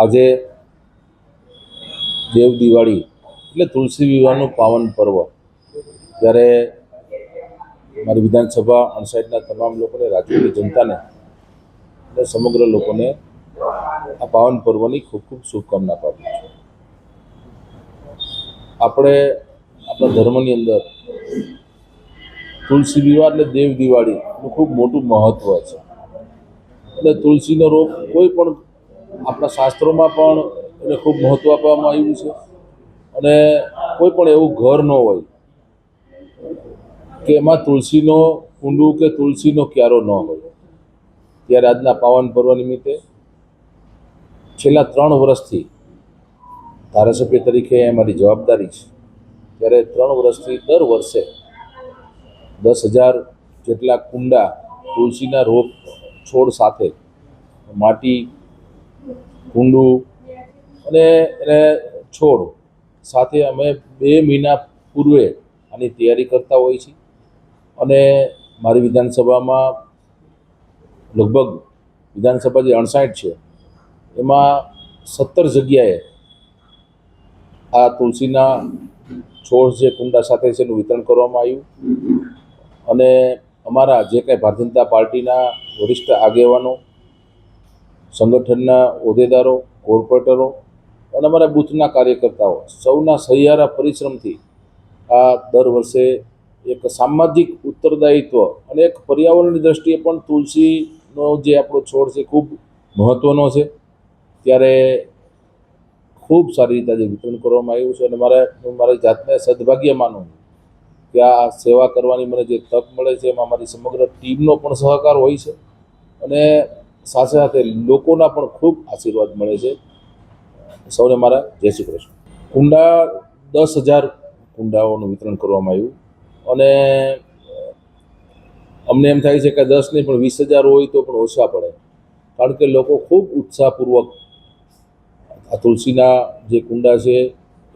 આજે દેવ દિવાળી એટલે તુલસી વિવાહનું પાવન પર્વ. ત્યારે મારી વિધાનસભા અણસાઈડના તમામ લોકોને, રાજકીય જનતાને અને સમગ્ર લોકોને આ પાવન પર્વની ખૂબ ખૂબ શુભકામના પાઠવું છું. આપણે આપણા ધર્મની અંદર તુલસી વિવાહ એટલે દેવ દિવાળીનું ખૂબ મોટું મહત્ત્વ છે. એટલે તુલસીનો રોપ કોઈ પણ આપણા શાસ્ત્રોમાં પણ એને ખૂબ મહત્ત્વ આપવામાં આવ્યું છે. અને કોઈ પણ એવું ઘર ન હોય કે એમાં તુલસીનો કુંડું કે તુલસીનો ક્યારો ન હોય. ત્યારે આજના પાવન પર્વ નિમિત્તે છેલ્લા ત્રણ વર્ષથી ધારાસભ્ય તરીકે મારી જવાબદારી છે. ત્યારે ત્રણ વર્ષથી દર વર્ષે દસ હજાર જેટલા કુંડા તુલસીના રોપ છોડ સાથે માટી કુંડું અને એને છોડ. સાથે અમે બે મહિના પૂર્વે આની તૈયારી કરતા હોઈએ છીએ. અને મારી વિધાનસભામાં લગભગ વિધાનસભા જે અણસાઠ છે, એમાં સત્તર જગ્યાએ આ તુલસીના છોડ જે કુંડા સાથે છે એનું વિતરણ કરવામાં આવ્યું. અને અમારા જે કાંઈ ભારતીય જનતા પાર્ટીના વરિષ્ઠ આગેવાનો સંગઠનના હોદ્દેદારો, કોર્પોરેટરો અને અમારા બૂથના કાર્યકર્તાઓ સૌના સહિયારા પરિશ્રમથી આ દર વર્ષે એક સામાજિક ઉત્તરદાયિત્વ અને એક પર્યાવરણની દ્રષ્ટિએ પણ તુલસીનો જે આપણો છોડ છે ખૂબ મહત્ત્વનો છે. ત્યારે ખૂબ સારી રીતે આજે વિતરણ કરવામાં આવ્યું છે અને મારે, હું મારી જાતને સદભાગ્ય માનું કે આ સેવા કરવાની મને જે તક મળે છે એમાં મારી સમગ્ર ટીમનો પણ સહકાર હોય છે. અને સાથે સાથે લોકોના પણ ખૂબ આશીર્વાદ મળે છે. સૌને મારા જય શ્રી કૃષ્ણ. કુંડા દસ હજાર કુંડાઓનું વિતરણ કરવામાં આવ્યું અને અમને એમ થાય છે કે દસ નહીં પણ વીસ હજાર હોય તો પણ ઓછા પડે. કારણ કે લોકો ખૂબ ઉત્સાહપૂર્વક આ તુલસીના જે કુંડા છે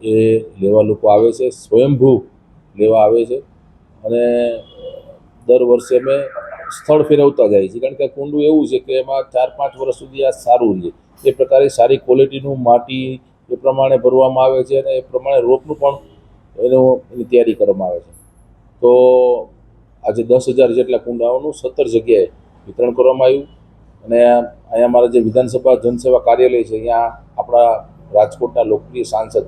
એ લેવા લોકો આવે છે, સ્વયંભૂ લેવા આવે છે. અને દર વર્ષે અમે સ્થળ ફેરવતા જાય છે. કારણ કે કુંડું એવું છે કે એમાં ચાર પાંચ વર્ષ સુધી આ સારું રહે. એ પ્રકારે સારી ક્વોલિટીનું માટી એ પ્રમાણે ભરવામાં આવે છે અને એ પ્રમાણે રોપનું પણ એનું એની તૈયારી કરવામાં આવે છે. તો આજે દસ હજાર જેટલા કુંડાઓનું સત્તર જગ્યાએ વિતરણ કરવામાં આવ્યું અને અહીંયા અમારા જે વિધાનસભા જનસેવા કાર્યાલય છે, અહીંયા આપણા રાજકોટના લોકપ્રિય સાંસદ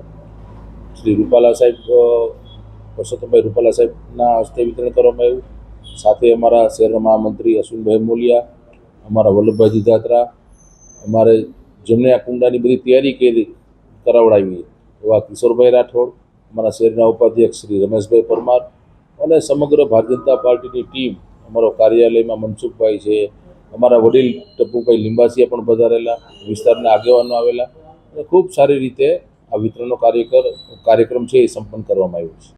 શ્રી રૂપાલા સાહેબ પરસોત્તમભાઈ રૂપાલા સાહેબના હસ્તે વિતરણ કરવામાં આવ્યું. સાથે અમારા શહેરના મહામંત્રી અશ્વિનભાઈ મોલિયા, અમારા વલ્લભભાઈ જીધાત્રા અમારે જેમણે આ કુંડાની બધી તૈયારી કરી, કરાવડાવી. એવા કિશોરભાઈ રાઠોડ, અમારા શહેરના ઉપાધ્યક્ષ શ્રી રમેશભાઈ પરમાર અને સમગ્ર ભારતીય જનતા પાર્ટીની ટીમ, અમારો કાર્યાલયમાં મનસુખભાઈ છે, અમારા વડીલ ટપ્પુભાઈ લિંબાસિયા પણ પધારેલા, વિસ્તારના આગેવાનો આવેલા. અને ખૂબ સારી રીતે આ વિતરણનો કાર્યકર, કાર્યક્રમ છે એ સંપન્ન કરવામાં આવ્યો છે.